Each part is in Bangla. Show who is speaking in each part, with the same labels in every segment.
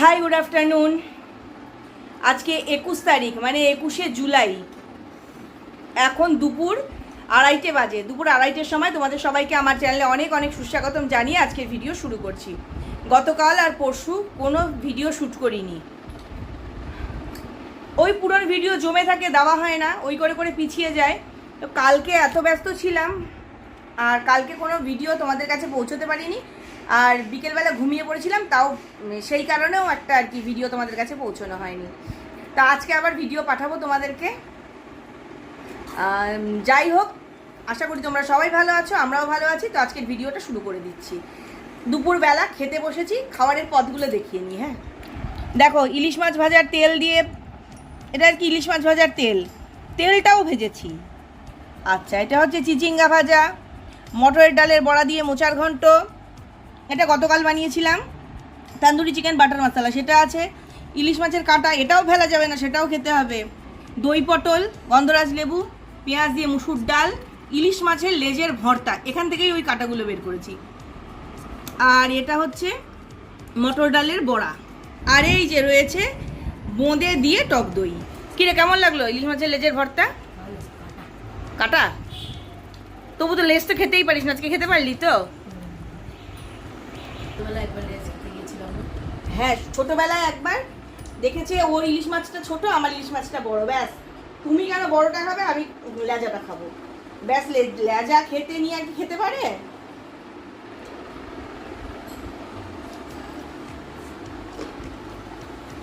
Speaker 1: হাই গুড আফটারনুন আজকে একুশ তারিখ মানে একুশে জুলাই। এখন দুপুর আড়াইটে বাজে। দুপুর আড়াইটের সময় তোমাদের সবাইকে আমার চ্যানেলে অনেক অনেক সুস্বাগতম জানিয়ে আজকের ভিডিও শুরু করছি। গতকাল আর পরশু কোনো ভিডিও শ্যুট করিনি। ওই পুরনো ভিডিও জমে থাকে, দেওয়া হয় না, ওই করে করে পিছিয়ে যায়। তো কালকে এত ব্যস্ত ছিলাম, আর কালকে কোনো ভিডিও তোমাদের কাছে পৌঁছতে পারিনি। আর বিকেলবেলা ঘুমিয়ে পড়েছিলাম, তাও সেই কারণেও একটা আর কি ভিডিও তোমাদের কাছে পৌঁছানো হয়নি। তা আজকে আবার ভিডিও পাঠাবো তোমাদেরকে। যাই হোক, আশা করি তোমরা সবাই ভালো আছো, আমরাও ভালো আছি, তো আজকের ভিডিওটা শুরু করে দিচ্ছি। দুপুরবেলা খেতে বসেছি, খাবারের পদগুলো দেখিয়ে নিই হ্যাঁ? দেখো, ইলিশ মাছ ভাজার তেল দিয়ে, এটা আর কি ইলিশ মাছ ভাজার তেল? তেলটাও ভেজেছি। আচ্ছা এটা হচ্ছে চিচিঙ্গা ভাজা, মটরের ডালের বড়া দিয়ে মোচার ঘন্ট এটা গতকাল বানিয়েছিলাম। তান্দুরি চিকেন বাটার মশলা সেটা আছে। ইলিশ মাছের কাঁটা এটাও ফেলা যাবে না সেটাও খেতে হবে। দই পটল গন্ধরাজ লেবু পেঁয়াজ দিয়ে মুসুর ডাল ইলিশ মাছের লেজের ভর্তা এখান থেকেই ওই কাঁটাগুলো বের করেছি। আর এটা হচ্ছে মটর ডালের বড়া। আর এই যে রয়েছে বোঁদে দিয়ে টক দই। কিরে কেমন লাগল ইলিশ মাছের লেজের ভর্তা? কাটা? তবু তো লেজ তো খেতেই পারিস না আজকে খেতে পারলি তো
Speaker 2: ছোটবেলায় একবার লেজ খেতে গিয়েছিলাম
Speaker 1: হ্যাঁ ছোটবেলায় একবার দেখেছে ওর ইলিশ মাছটা ছোট, আমার ইলিশ মাছটা বড়, ব্যাস। তুমি কেন বড়টা খাবে, আমি লেজাটা খাব। ব্যাস, লে- লেজা খেতে নিয়ে আর কি খেতে পারে?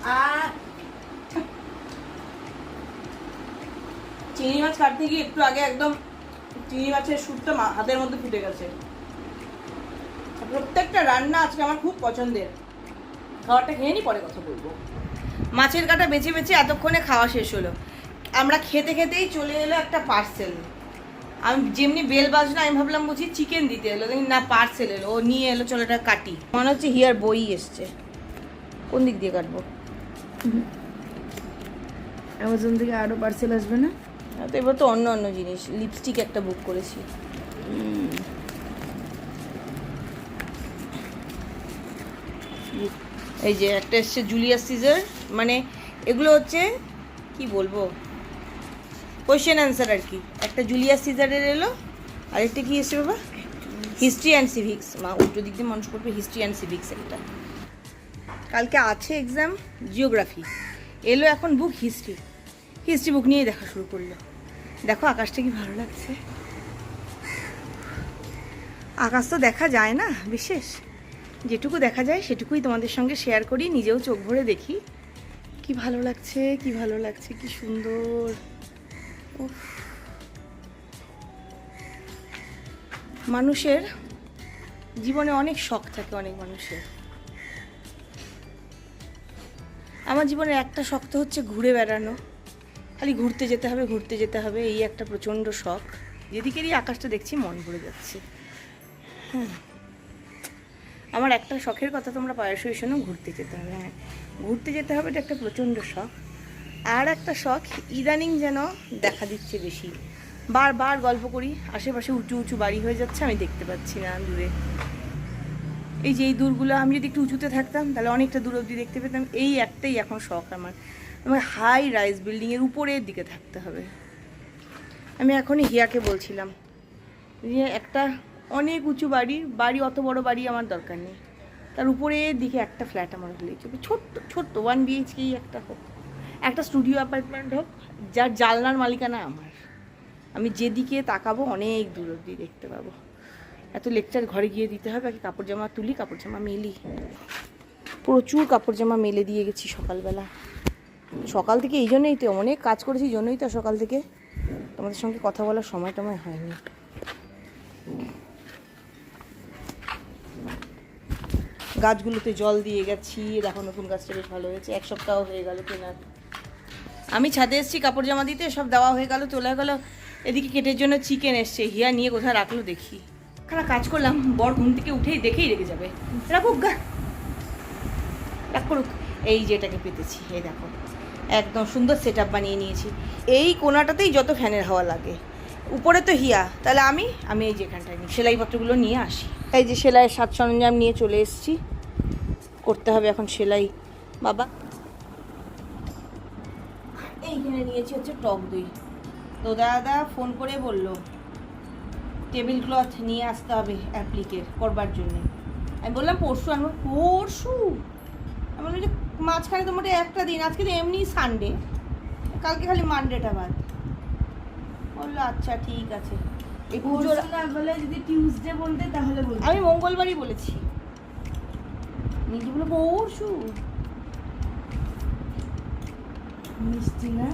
Speaker 1: আর চিংড়ি মাছ কাটতে গিয়ে একটু আগে একদম চিংড়ি মাছের সুরটা হাতের মধ্যে ফুটে গেছে। প্রত্যেকটা রান্না আজকে আমার খুব পছন্দের। খাবারটা খেয়ে নি পরে কথা বলব। মাছের কাটা বেছে বেছে এতক্ষণে খাওয়া শেষ হলো। আমরা খেতে খেতেই চলে এলো একটা পার্সেল আমি যেমনি বেল বাজলো আমি ভাবলাম বুঝি চিকেন দিতে এলো। দেখি না পার্সেল এলো। ও নিয়ে এলো চলো এটা কাটি। মনে হচ্ছে হিয়ার বই এসছে। কোন দিক দিয়ে কাটবো?
Speaker 2: অ্যামাজন থেকে আরও পার্সেল আসবে না?
Speaker 1: তো এবার তো অন্য অন্য জিনিস। লিপস্টিক একটা বুক করেছি। এই যে একটা এসছে জুলিয়াস সিজার মানে এগুলো হচ্ছে, কি বলব? কোয়েশ্চেন অ্যান্সার আর কি। একটা জুলিয়াস সিজারের এলো, আরেকটা কি এসছে বাবা? হিস্ট্রি অ্যান্ড সিভিক্স মা, উল্টো দিক দিয়ে মানুষ করবে হিস্ট্রি অ্যান্ড সিভিক্স একটা। কালকে আছে এক্সাম জিওগ্রাফি এলো এখন বুক হিস্ট্রি হিস্ট্রি বুক নিয়ে দেখা শুরু করল। দেখো, আকাশটা কি ভালো লাগছে? আকাশ তো দেখা যায় না, বিশেষ। যেটুকু দেখা যায় সেটুকুই তোমাদের সঙ্গে শেয়ার করি, নিজেও চোখ ভরে দেখি। কি ভালো লাগছে, কি ভালো লাগছে, কি সুন্দর। মানুষের জীবনে অনেক শখ থাকে, অনেক মানুষের। আমার জীবনের একটা শখ তো হচ্ছে ঘুরে বেড়ানো। খালি ঘুরতে যেতে হবে, ঘুরতে যেতে হবে, এই একটা প্রচণ্ড শখ। যেদিকেরই আকাশটা দেখছি, মন ভরে যাচ্ছে। হ্যাঁ। আমার একটা শখের কথা তোমরা পায়সই শোনো, ঘুরতে যেতে হবে হ্যাঁ। ঘুরতে যেতে হবে এটা একটা প্রচণ্ড শখ। আর একটা শখ, ইদানিং যেন দেখা দিচ্ছে বেশি। বারবার গল্প করি, আশেপাশে উঁচু উঁচু বাড়ি হয়ে যাচ্ছে, আমি দেখতে পাচ্ছি না দূরে। এই যে এই দূরগুলো, আমি যদি একটু উঁচুতে থাকতাম, তাহলে অনেকটা দূর অবধি দেখতে পেতাম। এই একটাই এখন শখ আমার। আমার হাই রাইজ বিল্ডিংয়ের উপরের দিকে থাকতে হবে। আমি এখনই হিয়াকে বলছিলাম যে একটা অনেক উঁচু বাড়ি বাড়ি অত বড় বাড়ি আমার দরকার নেই। তার উপরে দিকে একটা ফ্ল্যাট আমার হলেই চলবে। ছোট্ট ছোট্ট ওয়ান বিএইচকেই একটা হোক। একটা স্টুডিও অ্যাপার্টমেন্ট হোক, যার জালনার মালিকানা আমার। আমি যেদিকে তাকাবো অনেক দূর অবধি দেখতে পাবো। এত লেকচার ঘরে গিয়ে দিতে হবে, আগে কাপড় জামা তুলি, কাপড় জামা মেলি। প্রচুর কাপড় জামা মেলে দিয়ে গেছি সকালবেলা। সকাল থেকে এই জন্যই তো অনেক কাজ করেছি জন্যই তো সকাল থেকে তোমাদের সঙ্গে কথা বলার সময় টময় হয়নি। গাছগুলোতে জল দিয়ে গেছি দেখো নতুন গাছটা বেশ ভালো হয়েছে। এক সপ্তাহ হয়ে গেল কেনার। আমি ছাদে এসেছি, কাপড় জামা দিতে, সব দেওয়া হয়ে গেল তোলা গেল। এদিকে কেটের জন্য চিকেন এসছে, হিয়া নিয়ে কোথায় রাখল দেখি। খারাপ কাজ করলাম, বর ঘুম থেকে উঠেই দেখেই রেখে যাবে। রাখুক গা। রাখ করুক এই যে এটাকে পেতেছি, এই দেখো। একদম সুন্দর সেট বানিয়ে নিয়েছি। এই কোনাটাতেই যত ফ্যানের হাওয়া লাগে। উপরে তো হিয়া, তাহলে আমি আমি এই যে এখানটায় নিই। সেলাইপত্রগুলো নিয়ে আসি। এই যে সেলাইয়ের সাজ সরঞ্জাম নিয়ে চলে এসেছি। করতে হবে এখন সেলাই। বাবা। এইখানে নিয়েছি হচ্ছে টক দই। তো দাদা ফোন করে বলল টেবিল ক্লথ নিয়ে আসতে হবে অ্যাপ্লিকের করবার জন্য। আমি বললাম পরশু? আনব পরশু? আমি বললাম যে মাঝখানে তো মোটে একটা দিন আজকে তো এমনি সানডে কালকে খালি মানডেটা বাদ। বলল আচ্ছা ঠিক আছে। এই পুজোর
Speaker 2: বলে যদি টিউসডে বলতে তাহলে
Speaker 1: আমি মঙ্গলবারই বলেছি। বলে পরশু
Speaker 2: মিষ্টি না?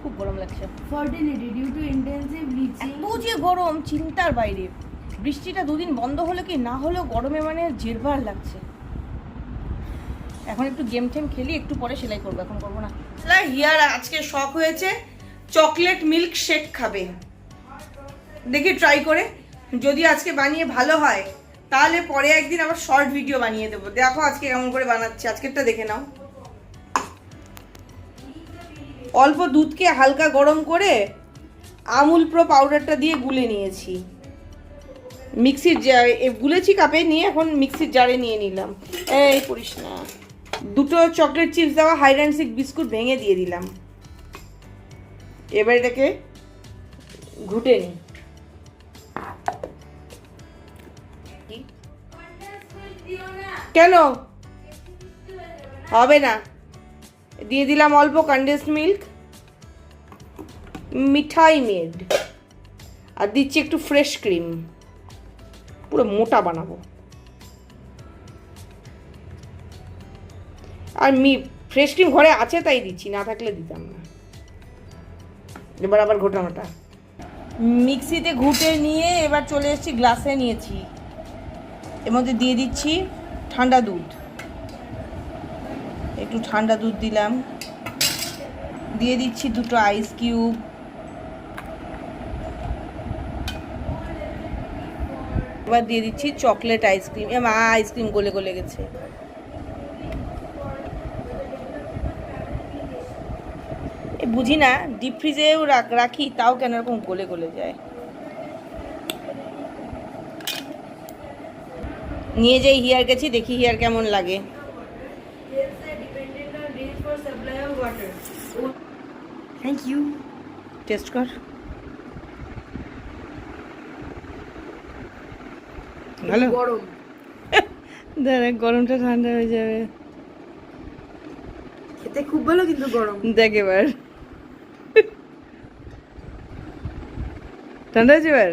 Speaker 1: খুব গরম লাগছে।
Speaker 2: Fertility due to intensive bleaching
Speaker 1: এত যে গরম চিন্তার বাইরে। বৃষ্টিটা দুদিন বন্ধ হলো কি না হলেও গরমে মানে জেরবার লাগছে। এখন একটু গেম টেম খেলি একটু পরে সেলাই করব এখন করব না। হিয়ার আজকে শখ হয়েছে চকলেট মিল্ক শেক খাবে। দেখি ট্রাই করে। যদি আজকে বানিয়ে ভালো হয়, তাহলে পরে একদিন আবার শর্ট ভিডিও বানিয়ে দেবো। দেখো আজকে কেমন করে বানাচ্ছি, আজকেরটা দেখে নাও। অল্প দুধকে হালকা গরম করে আমুল প্রো পাউডারটা দিয়ে গুলে নিয়েছি। মিক্সির জারে গুলেছি কাপে, নিয়ে এখন মিক্সির জারে নিয়ে নিলাম। এই করিস না। দুটো চকলেট চিপস দেওয়া হাইড অ্যান্ড সিক বিস্কুট ভেঙে দিয়ে দিলাম। এবার এটাকে ঘুটে নি। কেন? হবে না। দিয়ে দিলাম অল্প কন্ডেন্স মিল্ক মিঠাই মেড আর দিচ্ছি একটু ফ্রেশ ক্রিম পুরো মোটা বানাবো। আর মি ফ্রেশ ক্রিম ঘরে আছে তাই দিচ্ছি, না থাকলে দিতাম না। এবার আবার ঘোটানোটা। মিক্সিতে ঘুটে নিয়ে এবার চলে এসেছি, গ্লাসে নিয়েছি। এর মধ্যে দিয়ে দিচ্ছি ঠান্ডা দুধ। একটু ঠান্ডা দুধ দিলাম। দিয়ে দিচ্ছি দুটো আইস কিউব এবার দিয়ে দিচ্ছি চকলেট আইসক্রিম এ মা আইসক্রিম গলে গলে গেছে। বুঝি না ডিপ ফ্রিজেও রাখি, তাও কেন এরকম গলে গলে যায়? নিয়ে যাই হিয়ার গেছি দেখি হিয়ার কেমন লাগে। থ্যাংক ইউ টেস্ট কর। ভালো?
Speaker 2: গরম।
Speaker 1: দাঁড়া গরমটা ঠান্ডা হয়ে যাবে।
Speaker 2: খেতে খুব ভালো কিন্তু গরম।
Speaker 1: দেখ এবার। ঠান্ডা হয়েছে এবার?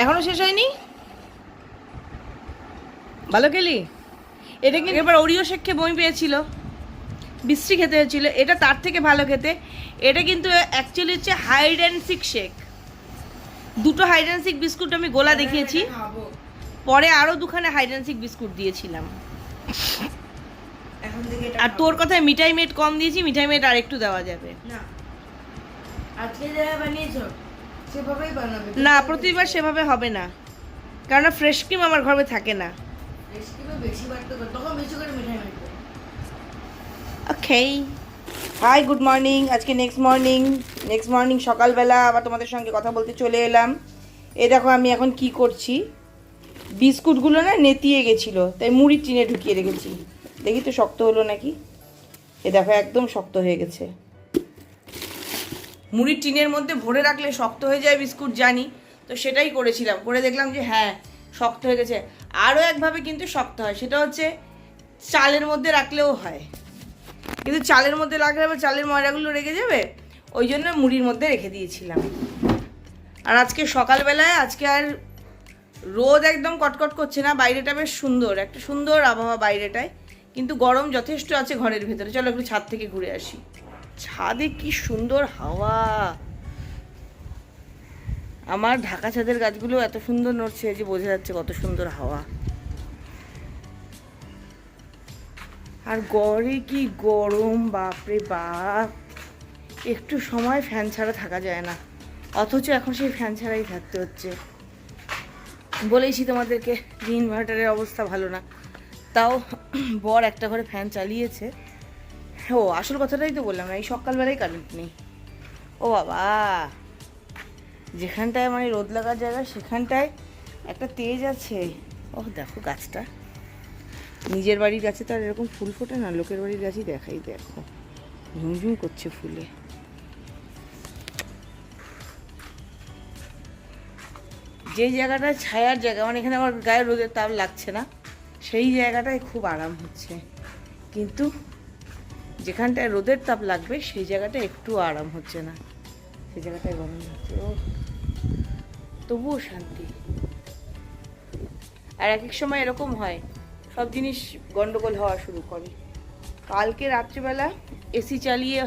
Speaker 1: এখনও শেষ হয়নি? ভালো খেলি? এটা কিন্তু এবার ওরিও শেখ খেয়ে বমি পেয়েছিল। বিশ্রী খেতে হয়েছিল। এটা তার থেকে ভালো খেতে। এটা কিন্তু অ্যাকচুয়ালি হচ্ছে হাইড অ্যান্ড সিক শেক। দুটো হাইড অ্যান্ড সিক বিস্কুট আমি গোলা দেখিয়েছি। পরে আরও দুখানে হাইড অ্যান্ড সিক বিস্কুট দিয়েছিলাম।
Speaker 2: এখন থেকে এটা
Speaker 1: আর তোর কথায় মিঠাই মেট কম দিয়েছি মিঠাই মেট আর একটু দেওয়া যাবে।
Speaker 2: না। আজকে যারা বানিয়েছো সেভাবেই বানাবে
Speaker 1: না প্রতিবার সেভাবে হবে না। কারণ ফ্রেশ ক্রিম আমার ঘরে থাকে না।
Speaker 2: রেসিপি বেশি বাড়তে করো তখন বেশি করে মিঠাই মাখবে
Speaker 1: ওকে হাই গুড মর্নিং আজকে নেক্সট মর্নিং নেক্সট মর্নিং সকালবেলা আবার তোমাদের সঙ্গে কথা বলতে চলে এলাম। এ দেখো আমি এখন কি করছি? বিস্কুটগুলো না নেতিয়ে গেছিল তাই মুড়ির টিনে ঢুকিয়ে রেখেছি। দেখি তো শক্ত হলো নাকি? এ দেখো একদম শক্ত হয়ে গেছে। মুড়ির টিনের মধ্যে ভরে রাখলে শক্ত হয়ে যায় বিস্কুট, জানি। তো সেটাই করেছিলাম। করে দেখলাম যে হ্যাঁ শক্ত হয়ে গেছে। আরও একভাবে কিন্তু শক্ত হয়। সেটা হচ্ছে চালের মধ্যে রাখলেও হয়। কিন্তু চালের মধ্যে রাখলে আবার চালের ময়লাগুলো রেখে যাবে? ওই জন্য মুড়ির মধ্যে রেখে দিয়েছিলাম। আর আজকে সকালবেলায়, আজকে আর রোদ একদম কটকট করছে না। বাইরেটা বেশ সুন্দর। একটা সুন্দর আবহাওয়া বাইরেটায়। কিন্তু গরম যথেষ্ট আছে ঘরের ভেতরে। চলো একটু ছাদ থেকে ঘুরে আসি। ছাদে কি সুন্দর হাওয়া। আমার ঢাকা ছাদের গাছগুলো এত সুন্দর নড়ছে যে বোঝা যাচ্ছে কত সুন্দর হাওয়া। আর গড়ে কি গরম, বাপরে বাপ। একটু সময় ফ্যান ছাড়া থাকা যায় না, অথচ এখন সেই ফ্যান ছাড়াই থাকতে হচ্ছে। বলেইছি তোমাদেরকে ইনভার্টারের অবস্থা ভালো না। তাও বর একটা ঘরে ফ্যান চালিয়েছে। ও, আসল কথাটাই তো বললাম, এই সকালবেলায় কারেন্ট নেই। ও বাবা, যেখানটায় মানে রোদ লাগার জায়গা, সেখানটায় একটা তেজ আছে। ও দেখো গাছটা। নিজের বাড়ির গাছে তো আর এরকম ফুল ফোটে না, লোকের বাড়ির গাছই দেখাই, দেখো। ঝুমঝুম করছে ফুলে। যে জায়গাটায় ছায়ার জায়গা মানে এখানে আমার গায়ে রোদের তাপ লাগছে না, সেই জায়গাটায় খুব আরাম হচ্ছে। কিন্তু যেখানটায় রোদের তাপ লাগবে, সেই জায়গাটা একটু আরাম হচ্ছে না। সেই জায়গাটায় গরম হচ্ছে ও তবুও শান্তি। আর এক এক সময় এরকম হয়, সব জিনিস গন্ডগোল হওয়া শুরু করে। কালকে রাত্রিবেলা এসি চালিয়ে,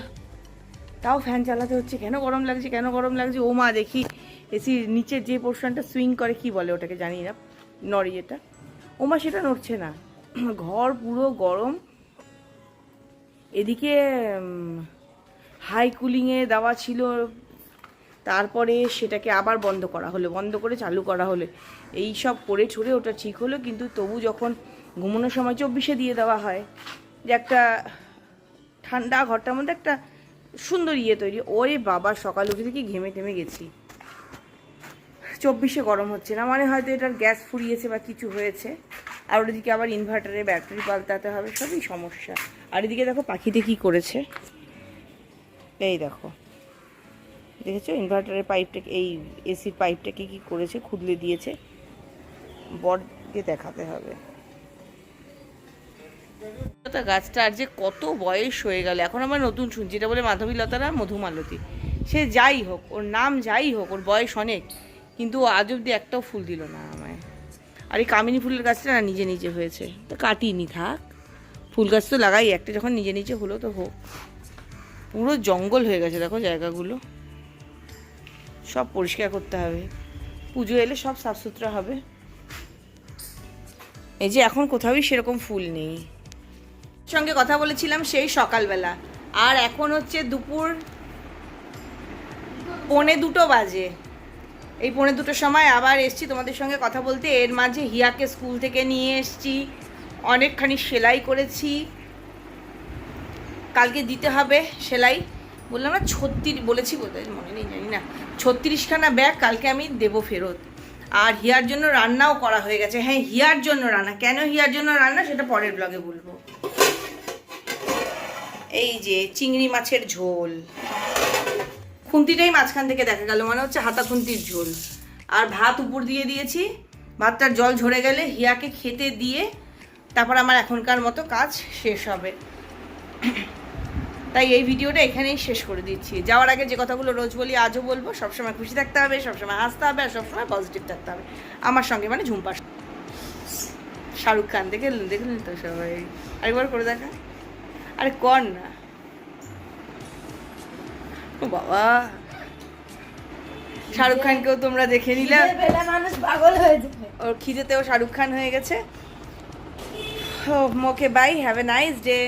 Speaker 1: তাও ফ্যান চালাতে হচ্ছে। কেন গরম লাগছে, কেন গরম লাগছে? ও মা, দেখি। এসির নিচের যে পোর্শনটা সুইং করে, কি বলে ওটাকে? জানি না। নড়ে যেটা ও মা, সেটা নড়ছে না। ঘর পুরো গরম। এদিকে হাই কুলিংয়ে দেওয়া ছিল, তারপরে সেটাকে আবার বন্ধ করা হলো, বন্ধ করে চালু করা হলো। এই সব করে ছড়ে ওটা ঠিক হলো, কিন্তু তবু যখন ঘুমানোর সময় চব্বিশে দিয়ে দেওয়া হয়, যে একটা ঠান্ডা ঘরটার মধ্যে একটা সুন্দর ইয়ে তৈরি, ওরে বাবা, সকাল উঠে থেকে ঘেমে টেমে গেছি। চব্বিশে গরম হচ্ছে না মানে হয়তো এটার গ্যাস ফুরিয়েছে বা কিছু হয়েছে। আর ওদিকে আবার ইনভার্টারে ব্যাটারি পাল্টাতে হবে, সবই সমস্যা। আর এদিকে দেখো পাখিতে কি করেছে? এই দেখো। দেখেছ? ইনভার্টারের পাইপটাকে এই এসির পাইপটাকে কি করেছে? খুদলে দিয়েছে। বরকে দেখাতে হবে। গাছটা আর যে কত বয়স হয়ে গেল। এখন আমার নতুন শুনছি, এটা বলে মাধবী লতারা মধুমালতী। সে যাই হোক, ওর নাম যাই হোক, ওর বয়স অনেক। কিন্তু আজ অব্দি একটাও ফুল দিল না আমায়। আর এই কামিনী ফুলের গাছটা না নিজে নিজে হয়েছে। তো কাটিনি, থাক। ফুল গাছ তো লাগাই, একটা যখন নিজে নিজে হলো তো হোক। পুরো জঙ্গল হয়ে গেছে, দেখো জায়গাগুলো। সব পরিষ্কার করতে হবে। পুজো এলে সব সাফ সুতরা হবে। এই যে এখন কোথাওই সেরকম ফুল নেই। সঙ্গে কথা বলেছিলাম সেই সকালবেলা। আর এখন হচ্ছে দুপুর পৌনে দুটো বাজে। এই পৌনে দুটোর সময় আবার এসছি তোমাদের সঙ্গে কথা বলতে। এর মাঝে হিয়াকে স্কুল থেকে নিয়ে এসছি। অনেকখানি সেলাই করেছি। কালকে দিতে হবে সেলাই। বললাম না, ছত্রিশ, বলেছি বোধহয় মনে নেই, জানি না। ছত্রিশখানা ব্যাগ কালকে আমি দেবো ফেরত। আর হিয়ার জন্য রান্নাও করা হয়ে গেছে। হ্যাঁ হিয়ার জন্য রান্না। কেন হিয়ার জন্য রান্না সেটা পরের ব্লগে বলব। এই যে চিংড়ি মাছের ঝোল। খুন্তিটাই মাঝখান থেকে দেখা গেল, মনে হচ্ছে হাতা খুন্তির ঝোল। আর ভাত উপর দিয়ে দিয়েছি, ভাতটার জল ঝরে গেলে হিয়াকে খেতে দিয়ে তারপর আমার এখনকার মতো কাজ শেষ হবে। তাই এই ভিডিওটা এখানেই শেষ করে দিচ্ছি। যাওয়ার আগে যে কথাগুলো রোজ বলি, আজও বলব, সবসময় খুশি থাকতে হবে, সবসময় হাসতে হবে, আর সবসময় পজিটিভ থাকতে হবে। আমার সঙ্গে মানে ঝুম্পা শাহরুখ খান, দেখে দেখলেন তো সবাই? আরেকবার করে দেখা। আরে কর না। ও বাবা। শাহরুখ খানকেও তোমরা দেখে নিলে।
Speaker 2: মানুষ পাগল হয়ে যাবে।
Speaker 1: ওর খিদেতেও শাহরুখ খান হয়ে গেছে। Okay bye have a nice day